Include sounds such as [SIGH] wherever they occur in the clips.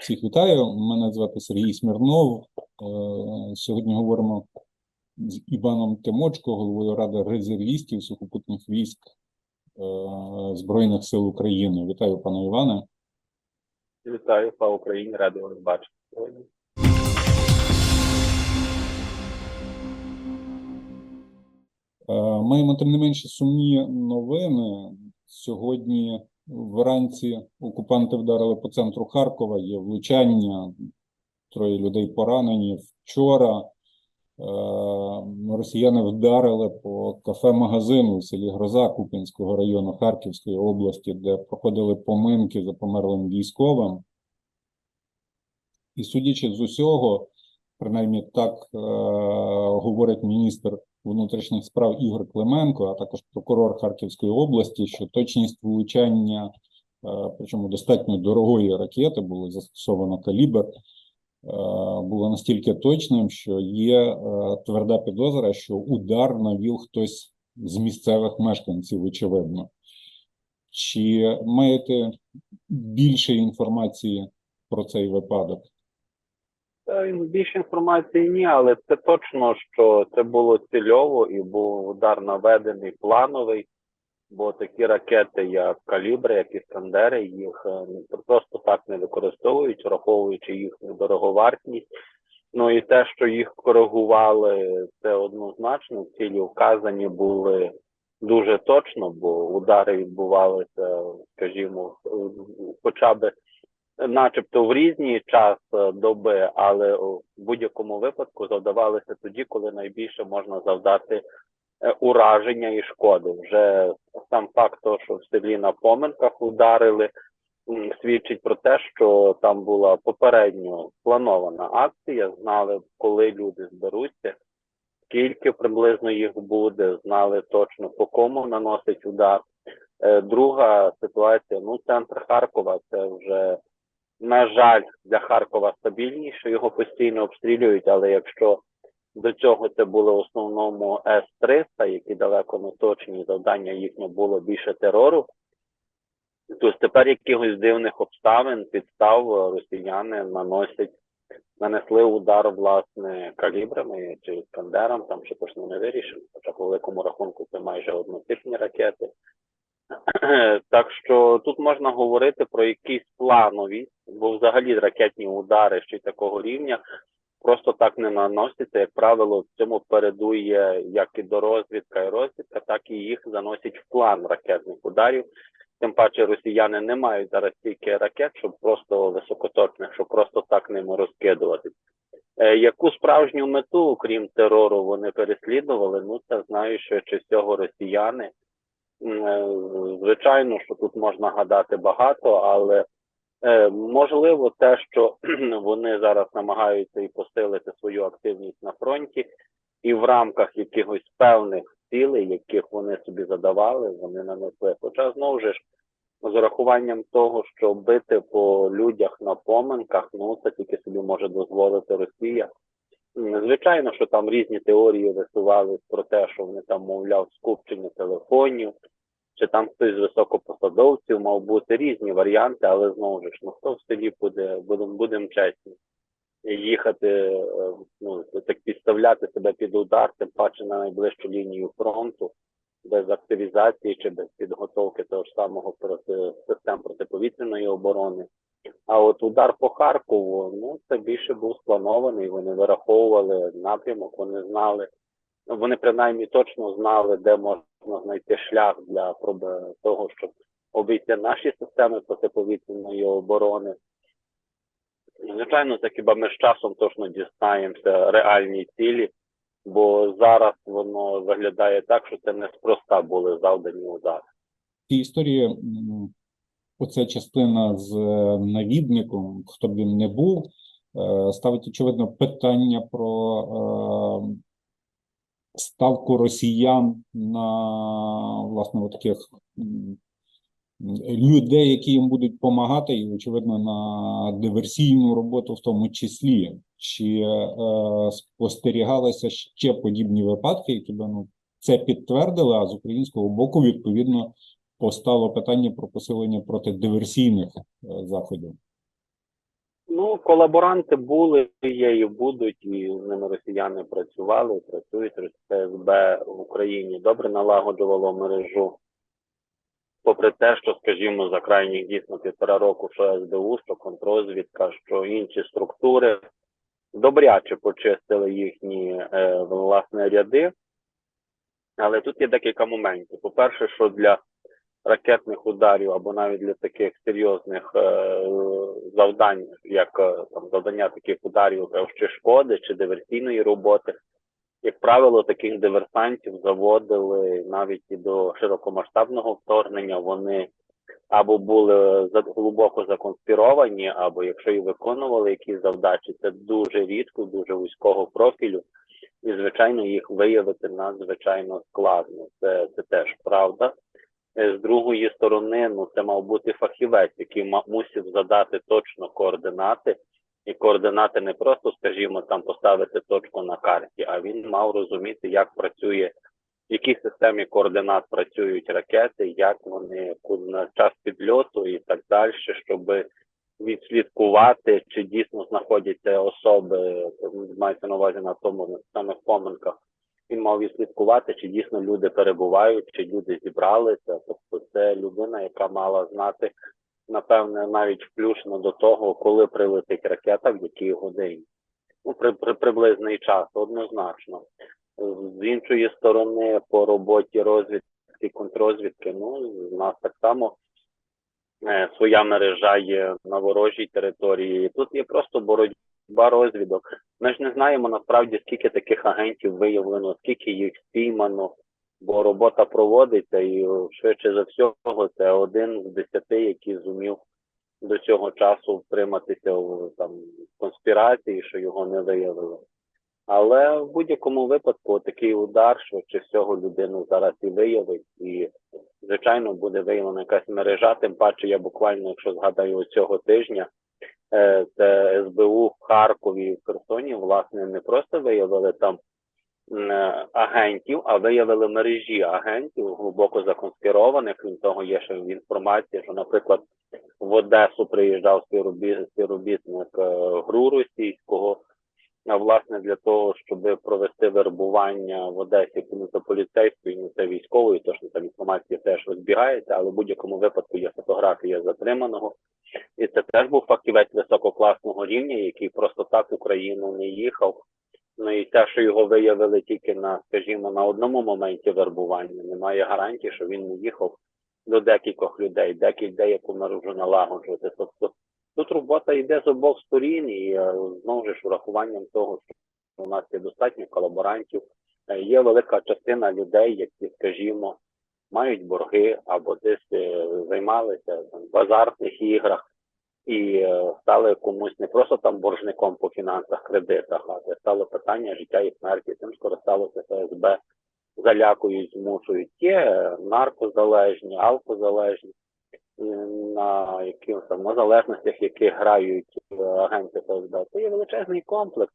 Всіх вітаю. Мене звати Сергій Смірнов. Е, Сьогодні говоримо з Іваном Тимочко, головою Ради резервістів сухопутних військ е, Збройних сил України. Вітаю, пане Іване. Вітаю, слава Україні, радий вас бачити сьогодні. Е, Маємо тим не менше сумні новини. Сьогодні вранці окупанти вдарили по центру Харкова. Є влучання, троє людей поранені. Вчора е, росіяни вдарили по кафе-магазину у селі Гроза Куп'янського району Харківської області, де проходили поминки за померлим військовим. І судячи з усього, принаймні так е, говорить міністр внутрішніх справ Ігор Клименко, а також прокурор Харківської області, що точність влучання, е, причому достатньо дорогої ракети, було застосовано калібр, е, було настільки точним, що є е, тверда підозра, що удар навів хтось з місцевих мешканців, очевидно. Чи маєте більше інформації про цей випадок? Та, Більше інформації ні, але це точно, що це було цільово і був удар наведений плановий, бо такі ракети, як калібри, як іскандери, їх е, просто так не використовують, враховуючи їхню дороговартість. Ну і те, що їх коригували, це однозначно. Цілі вказані були дуже точно, бо удари відбувалися, скажімо, хоча б начебто в різні час е, доби, але в будь-якому випадку завдавалися тоді, коли найбільше можна завдати е, ураження і шкоди. Вже сам факт того, що в селі на поминках ударили, свідчить про те, що там була попередньо спланована акція, знали, коли люди зберуться. Скільки приблизно їх буде, знали точно по кому наносить удар. Е, Друга ситуація, ну, центр Харкова, це вже на жаль, для Харкова стабільніше, його постійно обстрілюють, але якщо до цього це були в основному С-300, які далеко не точні, завдання їхнє було більше терору, то тепер якихось дивних обставин, підстав росіяни наносять, нанесли удар, власне, калібрами чи іскандером, там ще точно не вирішено, хоча по великому рахунку це майже однотипні ракети. [CLEARS THROAT] Так що тут можна говорити про якісь планові, бо взагалі ракетні удари ще й такого рівня просто так не наносяться. Як правило, в цьому передує як і дорозвідка і розвідка, так і їх заносять в план ракетних ударів. Тим паче росіяни не мають зараз стільки ракет, щоб просто високоточних, щоб просто так ними розкидувати. Е, яку справжню мету, крім терору, вони переслідували? Ну це знаю, що чи всього росіяни. Е, Звичайно, що тут можна гадати багато, але е, можливо те, що [CLEARS THROAT] вони зараз намагаються і посилити свою активність на фронті, і в рамках якихось певних цілей, яких вони собі задавали, вони нанесли. Хоча знову ж з урахуванням того, що бити по людях на поминках, ну це тільки собі може дозволити Росія. Звичайно, що там різні теорії висувались про те, що вони там, мовляв, скупчення телефонів, чи там хтось з високопосадовців мав бути різні варіанти, але знову ж ну хто в селі буде, будемо будем чесні, їхати, е, ну так підставляти себе під удар, тим паче на найближчу лінію фронту, без активізації чи без підготовки того ж самого проти систем протиповітряної оборони. А от удар по Харкову, ну це більше був спланований. Вони вираховували напрямок, вони знали, ну, вони принаймні точно знали, де можна знайти шлях для того, щоб обійти наші системи протиповітряної оборони. Звичайно, це хіба ми з часом точно дізнаємося реальні цілі, бо зараз воно виглядає так, що це неспроста були завдані удари. В цій історії оця частина з е, навідником, хто б він не був, е, ставить очевидно питання про е, ставку росіян на власне таких людей, які їм будуть допомагати, і очевидно на диверсійну роботу, в тому числі. Чи спостерігалися ще подібні випадки, які би ну це підтвердили, а з українського боку відповідно постало питання про посилення протидиверсійних е, заходів. Ну, колаборанти були, є і будуть, і з ними росіяни працювали, працюють. ФСБ в Україні добре налагоджувало мережу. Попри те, що, скажімо, за крайніх дійсно півтора року, що СБУ, що контрозвідка, що інші структури добряче почистили їхні е, власне ряди. Але тут є декілька моментів. По-перше, що для ракетних ударів або навіть для таких серйозних е, завдань, як е, там завдання таких ударів е, чи шкоди, чи диверсійної роботи, як правило, таких диверсантів заводили навіть і до широкомасштабного вторгнення. Вони або були за- глибоко законспіровані, або якщо і виконували якісь завдачі, це дуже рідко, дуже вузького профілю. І, звичайно, їх виявити надзвичайно складно. Це, це теж правда. Е, З другої сторони, ну це мав бути фахівець, який мусив задати точно координати, і координати не просто, скажімо, там поставити точку на карті, а він мав розуміти, як працює, в якій системі координат працюють ракети, як вони на час підльоту і так далі, щоб відслідкувати, чи дійсно знаходяться особи, мається на увазі на тому на самих поминках. Він мав відслідкувати, чи дійсно люди перебувають, чи люди зібралися. Тобто, це людина, яка мала знати, напевне, навіть включно до того, коли прилетить ракета, в якій годині. Ну, при, при приблизний час, однозначно. З іншої сторони, по роботі розвідки, контрозвідки, ну, у нас так само е, своя мережа є на ворожій території. Тут є просто боротьба розвідок. Ми ж не знаємо насправді, скільки таких агентів виявлено, скільки їх спіймано, бо робота проводиться, і швидше за всього це один з десяти, який зумів до цього часу втриматися в там конспірації, що його не виявили. Але в будь-якому випадку такий удар, швидше всього людину зараз і виявить, і звичайно буде виявлена якась мережа. Тим паче, я буквально, якщо згадаю цього тижня, це СБУ в Харкові в Херсоні, власне, не просто виявили там е, агентів, а виявили мережі агентів глибоко законспірованих. Крім того, є ще інформація, що, наприклад, в Одесу приїжджав співробі- співробітник е, ГРУ російського. А власне для того, щоб провести вербування в Одесі ну, це поліцейської, ну це військової, тож там інформація теж розбігається, але в будь-якому випадку є фотографія затриманого. І це теж був фахівець висококласного рівня, який просто так в Україну не їхав. Ну і те, що його виявили тільки на, скажімо, на одному моменті вербування, немає гарантії, що він не їхав до декількох людей, декілька деяку мережу налагоджувати. Тобто тут робота йде з обох сторін, і е, знову ж урахуванням того, що у нас є достатньо колаборантів, е, є велика частина людей, які, скажімо, мають борги або десь е, займалися в азартних іграх і е, стали комусь не просто там боржником по фінансах, кредитах, а це стало питання життя і смерті. Тим скористалося ФСБ, залякують, змушують. Є е, наркозалежні, алкозалежні, на яких там залежностях, які грають агенти ФСБ. Це є величезний комплекс.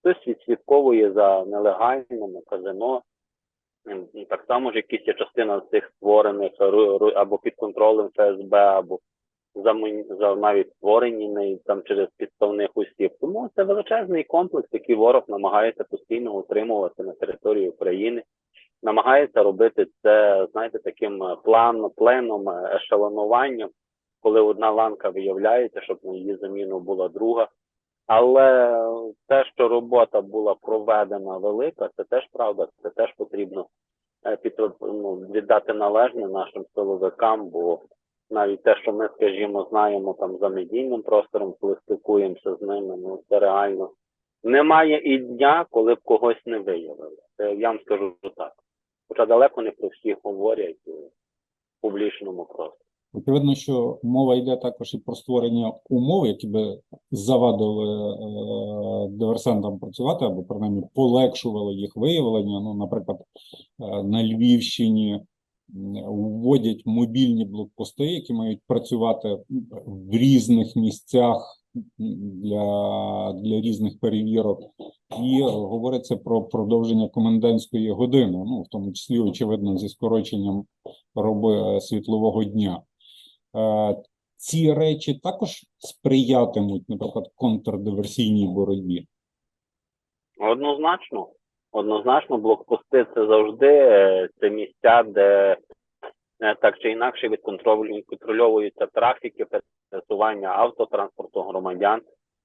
Хтось відслідковує за нелегальними казино. Так само ж якісь є частина цих створених або під контролем ФСБ, або за, за навіть створені неї там через підставних осіб. Тому це величезний комплекс, який ворог намагається постійно утримувати на території України. Намагається робити це, знаєте, таким е, план, пленом, е, ешелонуванням, коли одна ланка виявляється, щоб на її заміну була друга. Але те, що робота була проведена велика, це теж правда, це теж потрібно е, ну, віддати належне нашим силовикам, бо навіть те, що ми, скажімо, знаємо там за медійним простором, коли спілкуємося з ними, ну це реально немає і дня, коли б когось не виявили. Це я вам скажу так. Хоча далеко не про всіх говорять в публічному просторі. Очевидно, що мова йде також і про створення умов, які би завадили е, диверсантам працювати, або принаймні полегшували їх виявлення. Ну, наприклад, е, на Львівщині вводять мобільні блокпости, які мають працювати в різних місцях для, для різних перевірок, і е, говориться про продовження комендантської години, ну в тому числі, очевидно, зі скороченням роби світлового дня. Е, ці речі також сприятимуть, наприклад, контрдиверсійній боротьбі? Однозначно. Однозначно, блокпости це завжди е, це місця, де е, так чи інакше відконтрольовуються трафіки, пересування автотранспорту громадян,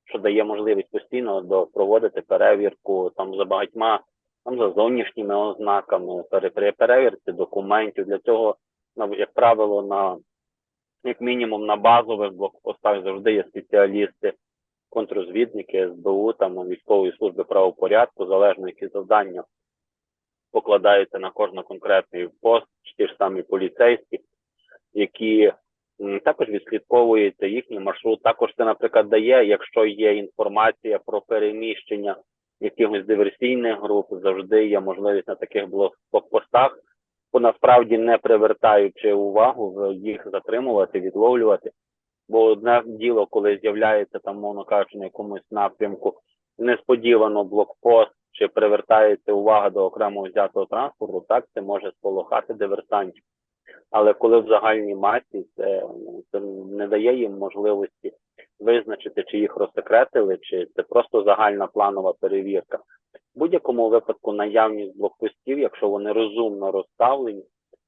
що дає можливість постійно проводити перевірку там за багатьма, там за зовнішніми ознаками, перевірці документів. Для цього, як правило, на як мінімум на базових блокпостах завжди є спеціалісти, контррозвідники, СБУ, там військової служби правопорядку, залежно які завдання покладаються на кожен конкретний пост, ті ж самі поліцейські, які також відслідковується їхній маршрут. Також це, наприклад, дає, якщо є інформація про переміщення якихось диверсійних груп, завжди є можливість на таких блок- блокпостах, насправді не привертаючи увагу, їх затримувати, відловлювати. Бо одне діло, коли з'являється там, мовно кажучи, на якомусь напрямку несподівано блокпост чи привертається увага до окремо взятого транспорту, так це може сполохати диверсантів. Але коли в загальній масі це, ну, це не дає їм можливості визначити, чи їх розсекретили, чи це просто загальна планова перевірка. В будь-якому випадку наявність блокпостів, якщо вони розумно розставлені,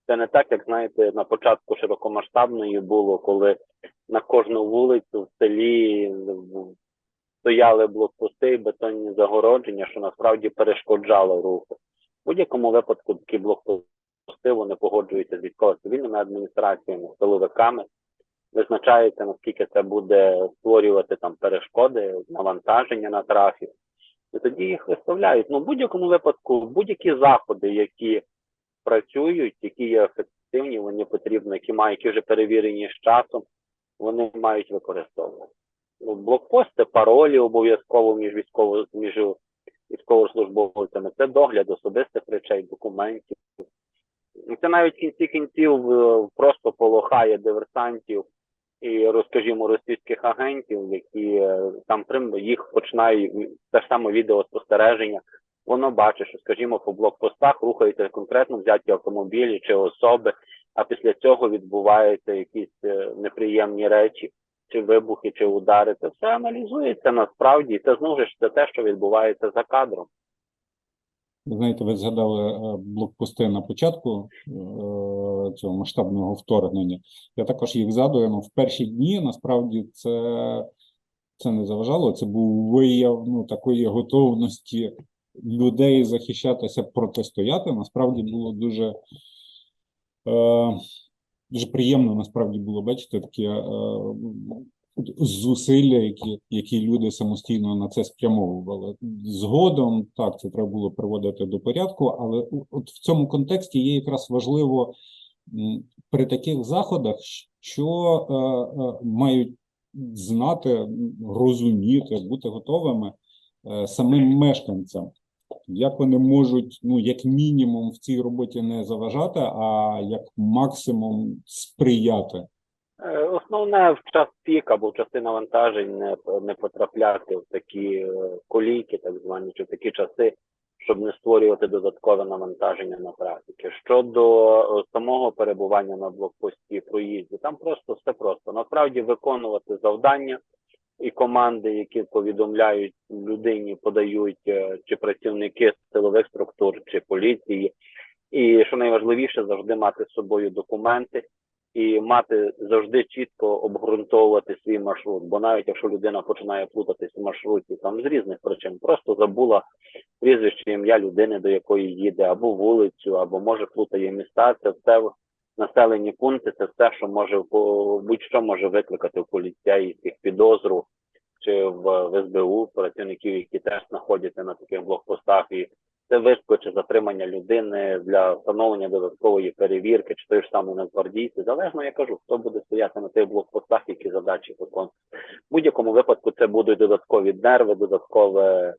це не так, як знаєте, на початку широкомасштабної було, коли на кожну вулицю в селі стояли блокпости, бетонні загородження, що насправді перешкоджало руху. В будь-якому випадку такі блокпости вони погоджуються з військово-цивільними адміністраціями, силовиками, визначається, наскільки це буде створювати там перешкоди, навантаження на трафік. І тоді їх виставляють. Ну, в будь-якому випадку, будь-які заходи, які працюють, які є ефективні, вони потрібно, які мають, які вже перевірені з часом, вони мають використовувати. Ну, блокпост це паролі обов'язково між військово між військовослужбовцями, це догляд особистих речей, документів. Це навіть в кінці кінців е, просто полохає диверсантів і, розкажімо, російських агентів, які е, там прям їх починають те ж саме відеоспостереження. Воно бачить, що, скажімо, по блокпостах рухаються конкретно взяті автомобілі чи особи, а після цього відбуваються якісь е, неприємні речі, чи вибухи, чи удари. Це все аналізується насправді, і це знову ж це те, що відбувається за кадром. Знаєте, ви згадали е, блокпости на початку е, цього масштабного вторгнення. Я також їх згадую. Ну, в перші дні насправді це, це не заважало. Це був вияв ну, такої готовності людей захищатися, протистояти. Насправді було дуже, е, дуже приємно насправді було бачити такі е, зусилля, які, які люди самостійно на це спрямовували. Згодом так, це треба було приводити до порядку, але от в цьому контексті є якраз важливо при таких заходах, що е, е, мають знати, розуміти, бути готовими е, самим мешканцям. Як вони можуть, ну, як мінімум, в цій роботі не заважати, а як максимум сприяти. Е, Основне в час пік або в часи навантажень не, не потрапляти в такі е, колійки, так звані, чи в такі часи, щоб не створювати додаткове навантаження на трафіки. Щодо е, самого перебування на блокпості проїзді, там просто все просто. Насправді виконувати завдання і команди, які повідомляють людині, подають чи працівники силових структур, чи поліції. І що найважливіше, завжди мати з собою документи і мати завжди чітко обґрунтовувати свій маршрут. Бо навіть якщо людина починає плутатись в маршруті там з різних причин, просто забула прізвище ім'я людини, до якої їде, або вулицю, або може плутає міста, це все населені пункти, це все, що може будь-що може викликати в поліцейських підозру чи в СБУ працівників, які теж знаходяться на таких блокпостах, і це чи затримання людини для встановлення додаткової перевірки, чи той ж самий нацгвардійці. Залежно, я кажу, хто буде стояти на тих блокпостах, які задачі виконують. В будь-якому випадку це будуть додаткові нерви, додаткове,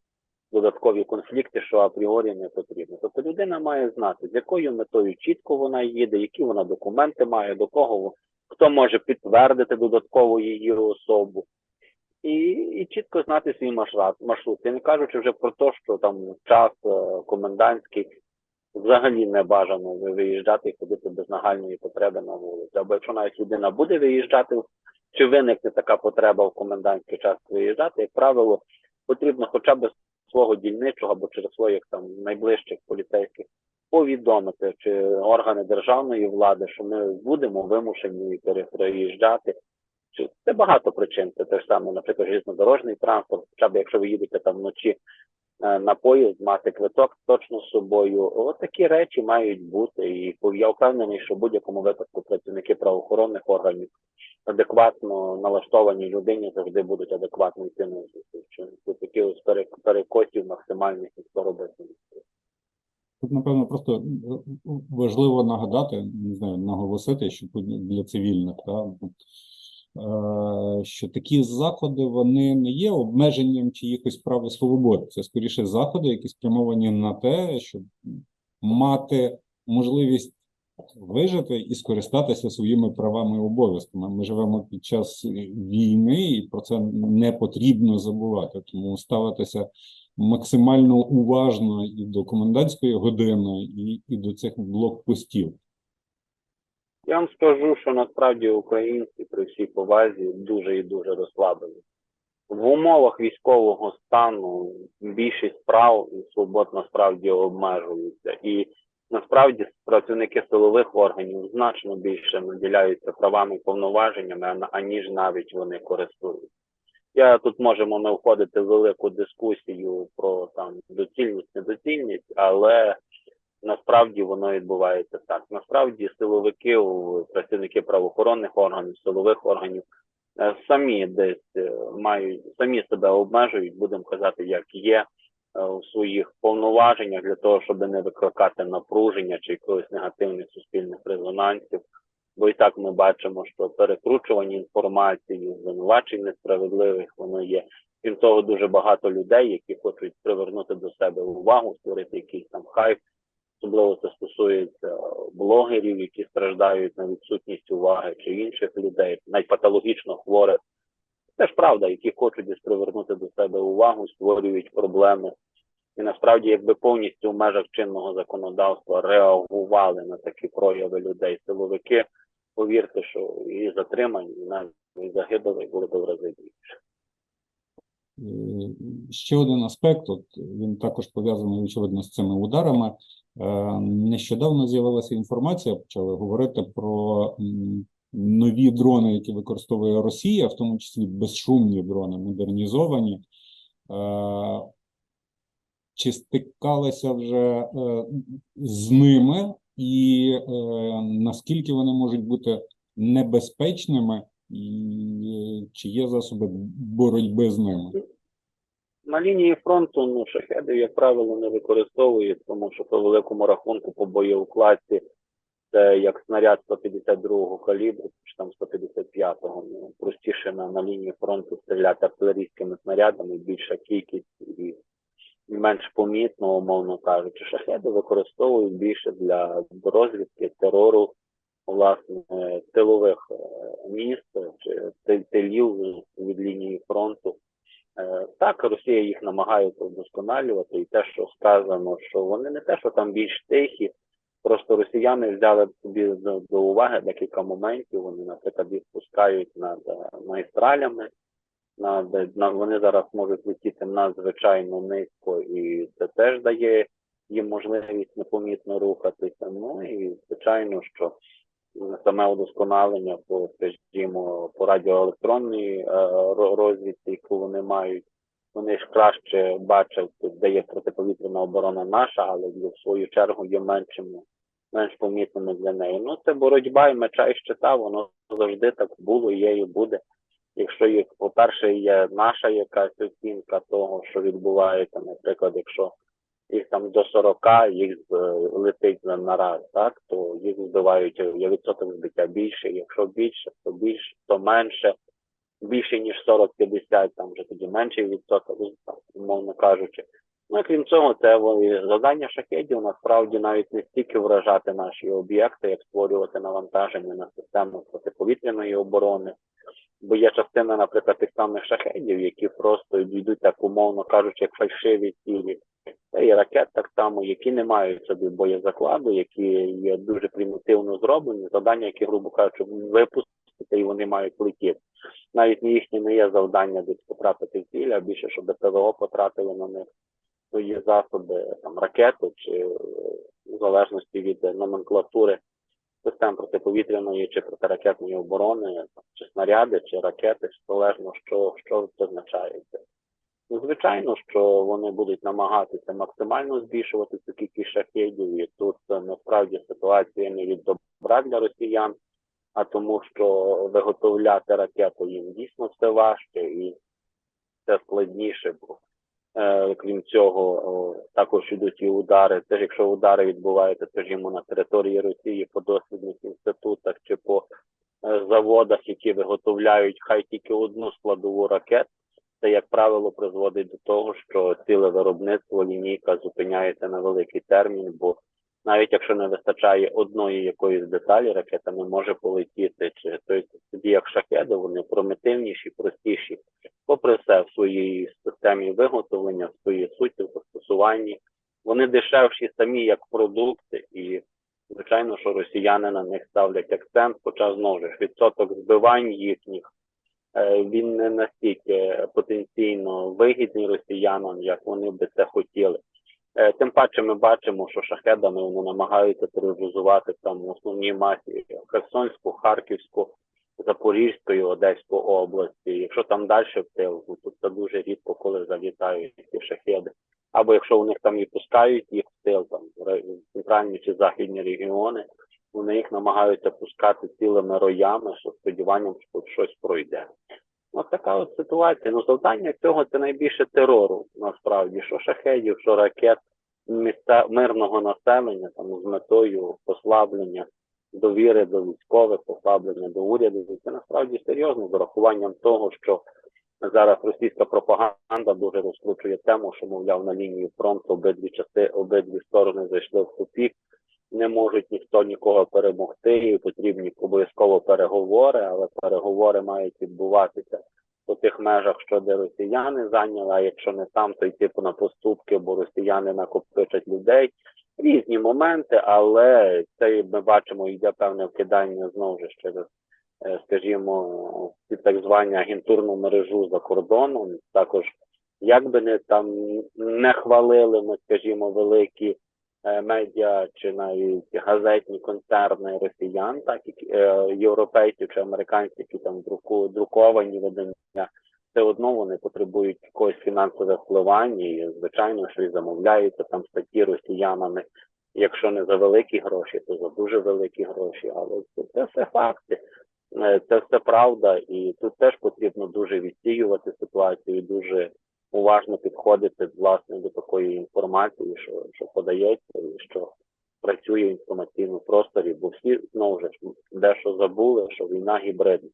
додаткові конфлікти, що апріорі не потрібно. Тобто людина має знати, з якою метою чітко вона їде, які вона документи має, до кого хто може підтвердити додатково її особу. І, і чітко знати свій маршрут, маршрут. Я не кажучи вже про те, що там час е, комендантський взагалі не бажано виїжджати і ходити без нагальної потреби на вулицю. Або якщо навіть людина буде виїжджати чи виникне така потреба в комендантський час виїжджати, як правило, потрібно хоча б свого дільничого або через своїх там найближчих поліцейських повідомити чи органи державної влади, що ми будемо вимушені переїжджати. Це багато причин. Це те ж саме, наприклад, железнодорожний транспорт, хоча б якщо ви їдете там вночі е, на поїзд, мати квиток точно з собою. От такі речі мають бути. І я впевнений, що в будь-якому випадку працівники правоохоронних органів адекватно налаштованій людині завжди будуть адекватно йти на зустріч. Тут такі перекосів максимальних ніхто робити. Тут, напевно, просто важливо нагадати, не знаю, наголосити, що для цивільних, та, е, що такі заходи вони не є обмеженням чиїхось прав і свобод. Це скоріше заходи, які спрямовані на те, щоб мати можливість вижити і скористатися своїми правами і обов'язками. Ми живемо під час війни, і про це не потрібно забувати. Тому ставитися максимально уважно і до комендантської години, і, і до цих блокпостів. Я вам скажу, що насправді українці при всій повазі дуже і дуже розслаблені. В умовах військового стану більшість прав і свобод насправді обмежуються. І насправді працівники силових органів значно більше наділяються правами і повноваженнями, аніж навіть вони користуються. Я тут можемо не входити в велику дискусію про там доцільність, недоцільність, але насправді воно відбувається так. Насправді силовики, працівники правоохоронних органів, силових органів е, самі десь е, мають самі себе обмежують, будемо казати, як є е, у своїх повноваженнях для того, щоб не викликати напруження чи якихось негативних суспільних резонансів. Бо і так ми бачимо, що перекручування інформації, звинувачень несправедливих воно є. Крім того, дуже багато людей, які хочуть привернути до себе увагу, створити якийсь там хайп. Особливо це стосується блогерів, які страждають на відсутність уваги, чи інших людей, навіть хворих. Це ж правда, які хочуть десь привернути до себе увагу, створюють проблеми. І насправді, якби повністю в межах чинного законодавства реагували на такі прояви людей, силовики, повірте, що і затримань, і навіть загиблих було б в рази більше. Е, Ще один аспект, от він також пов'язаний, очевидно, з цими ударами. Е, Нещодавно з'явилася інформація, почали говорити про нові дрони, які використовує Росія, в тому числі безшумні дрони, модернізовані. Е, Чи стикалися вже е, з ними, і наскільки вони можуть бути небезпечними, і чи є засоби боротьби з ними? На лінії фронту ну, шахедів, як правило, не використовують, тому що по великому рахунку по боєукладці це як снаряд 152-го калібру, чи там 155-го. Ну, простіше на, на лінії фронту стріляти артилерійськими снарядами, більша кількість і менш помітно, умовно кажучи. Шахеди використовують більше для розвідки, терору, власне, тилових е, міст чи ти- тилів від лінії фронту. Е, Так, Росія їх намагається вдосконалювати, і те, що сказано, що вони не те, що там більш тихі, просто росіяни взяли собі до, уваги декілька моментів. Вони, наприклад, їх пускають над е, магістралями, над, на, вони зараз можуть летіти надзвичайно низько, і це теж дає їм можливість непомітно рухатися. Ну і звичайно, що саме удосконалення по, скажімо, по радіоелектронній е, розвідці, яку вони мають. Вони ж краще бачать, де є протиповітряна оборона наша, але в свою чергу є меншими, менш помітними для неї. Ну це боротьба і меча і щита, воно завжди так було, є і буде. Якщо є, по-перше, є наша якась оцінка того, що відбувається, наприклад, якщо їх там до 40, їх е, летить на, на раз, так, то їх збивають, е, є відсоток збиття більше, якщо більше, то більше, то менше, більше ніж 40-50, там вже тоді менший відсоток, ну, умовно кажучи. Ну і крім цього, це завдання шахедів насправді навіть не стільки вражати наші об'єкти, як створювати навантаження на систему протиповітряної оборони. Бо є частина, наприклад, тих самих шахедів, які просто йдуть так, умовно кажучи, як фальшиві цілі. Та і ракет так само, які не мають собі боєзакладу, які є дуже примітивно зроблені. Завдання, які, грубо кажучи, випустити і вони мають летіти. Навіть їхнє не є завдання десь потрапити в ціль, а більше, щоб ПВО потратили на них свої засоби, там ракети, чи в залежності від номенклатури систем протиповітряної чи протиракетної оборони, чи снаряди, чи ракети, залежно що, що це означає. Ну, звичайно, що вони будуть намагатися максимально збільшувати цю кількість шахедів, і тут е, насправді ситуація не від добра для росіян, а тому, що виготовляти ракету їм дійсно все важче і це складніше, бо е, крім цього, о, також йдуть і удари. Це ж якщо удари відбуваються, скажімо, на території Росії по дослідних інститутах чи по е, заводах, які виготовляють хай тільки одну складову ракет, це, як правило, призводить до того, що ціле виробництво лінійка зупиняється на великий термін, бо навіть якщо не вистачає одної якоїсь деталі, ракета не може полетіти. Чи тобто тоді як шахеди, вони примітивніші, простіші, попри все в своїй системі виготовлення, в своїй суті, в застосуванні. Вони дешевші самі як продукти, і звичайно, що росіяни на них ставлять акцент, хоча знову ж відсоток збивань їхніх він не настільки потенційно вигідний росіянам, як вони би це хотіли. Е, Тим паче ми бачимо, що шахедами вони намагаються тероризувати там в основній масі Херсонську, Харківську, Запорізьку і Одеську області. Якщо там далі в тил, ну, то це дуже рідко, коли залітають ці шахеди. Або якщо у них там і пускають їх в тил, там в центральні чи західні регіони, вони їх намагаються пускати цілими роями, що сподіванням, що щось пройде. Ось така от ситуація. Ну, завдання цього це найбільше терору, насправді, що шахедів, що ракет місця мирного населення, там з метою послаблення довіри до військових, послаблення до уряду. Це насправді серйозно з урахуванням того, що зараз російська пропаганда дуже розкручує тему, що мовляв на лінії фронту обидві части, обидві сторони зайшли в тупік, не можуть ніхто нікого перемогти, потрібні обов'язково переговори, але переговори мають відбуватися у тих межах, що де росіяни зайняли, а якщо не там, то йти на поступки, бо росіяни накопичать людей. Різні моменти, але це ми бачимо, йде певне вкидання знову ж через, е, скажімо, так звані агентурну мережу за кордоном. Також як би не там не хвалили ми, скажімо, великі медіа чи навіть газетні концерни росіян, так і е, європейців чи американців, які там друку, друковані видання, все одно вони потребують якогось фінансове впливання, і звичайно, що і замовляються там статті росіянами. Якщо не за великі гроші, то за дуже великі гроші. Але це, це все факти, Е, це все правда, і тут теж потрібно дуже відсіювати ситуацію, дуже уважно підходити власне до такої інформації, що, що подається і що працює в інформаційному просторі, бо всі знову ж дещо забули, що війна гібридна.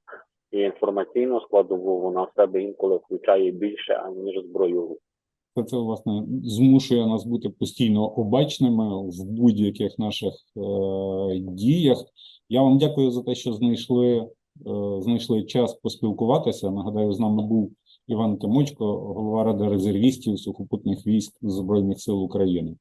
І інформаційну складову вона в себе інколи включає більше, аніж. Це, це власне змушує нас бути постійно обачними в будь-яких наших е, діях. Я вам дякую за те, що знайшли, е, знайшли час поспілкуватися. Нагадаю, з нами був Іван Тимочко, голова Ради резервістів сухопутних військ Збройних сил України.